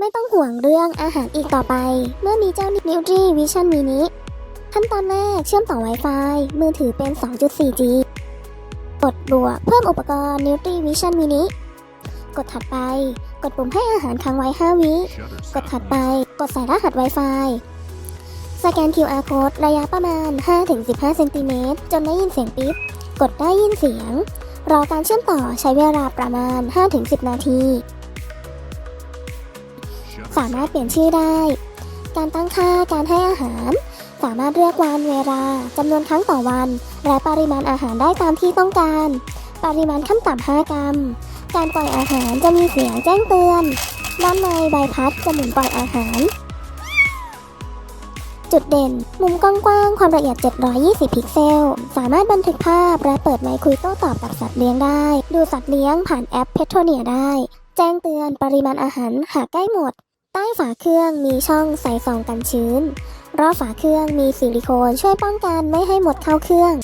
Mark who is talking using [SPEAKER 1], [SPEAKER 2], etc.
[SPEAKER 1] ไม่ต้องห่วงเรื่องอาหารอีกต่อไป เมื่อมีเจ้า Nutri Vision Mini ขั้นตอนแรกเชื่อมต่อ Wi-Fi มือถือเป็น 2.4G กดบวกเพิ่มอุปกรณ์ Nutri Vision Mini กดถัดไป กดปุ่มให้อาหารค้างไว้ 5 วิ กดถัดไป กดใส่รหัส Wi-Fi สแกน QR code ระยะประมาณ 5-15 เซนติเมตรจนได้ยินเสียงปิ๊บ กดได้ยินเสียง รอการเชื่อมต่อใช้เวลาประมาณ 5-10 นาที สามารถเปลี่ยนชื่อได้ การตั้งค่าการให้อาหาร สามารถเลือกวันเวลาจำนวนครั้งต่อวัน และปริมาณอาหารได้ตามที่ต้องการ ปริมาณขั้นต่ำ5กรัม การปล่อยอาหารจะมีเสียงแจ้งเตือน ด้านในใบพัดจะหมุนปล่อยอาหาร จุดเด่น มุมกว้างๆความละเอียด 720 พิกเซล สามารถบันทึกภาพและเปิดไมค์คุยโต้ตอบกับสัตว์เลี้ยงได้ ดูสัตว์เลี้ยงผ่านแอปเพโทเนียได้แจ้งเตือนปริมาณอาหารหากใกล้หมด ใต้ฝาเครื่องมีช่องใส่ซองกันชื้น รอบฝาเครื่องมีซิลิโคนช่วยป้องกันไม่ให้หมดเข้าเครื่อง